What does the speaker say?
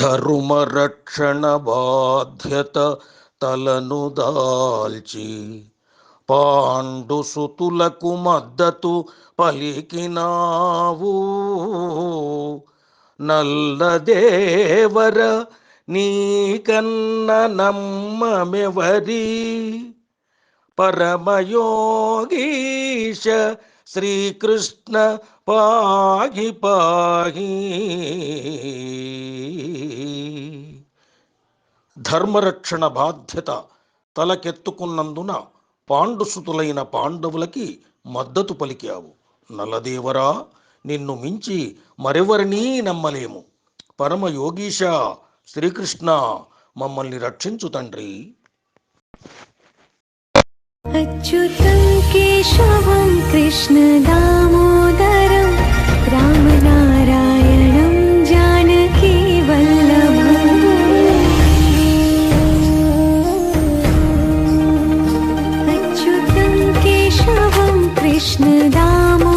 ధర్మరక్షణ బాధ్యత తలను దాల్చి పాండు సుతులకు మద్దతు పలికినావు. నల్లదేవర నీకన్న నమ్మమెవరి? పరమయోగీశ శ్రీకృష్ణ పాహి పాహి. ధర్మరక్షణ బాధ్యత తలకెత్తుకున్నందున పాండుసుతులైన పాండవులకి మద్దతు పలికావు. నలదేవరా నిన్ను మించి మరెవరినీ నమ్మలేము. పరమయోగీశ శ్రీకృష్ణ మమ్మల్ని రక్షించు తండ్రి. అచ్యుతం కేశవం కృష్ణదా कृष्णदामोदरम्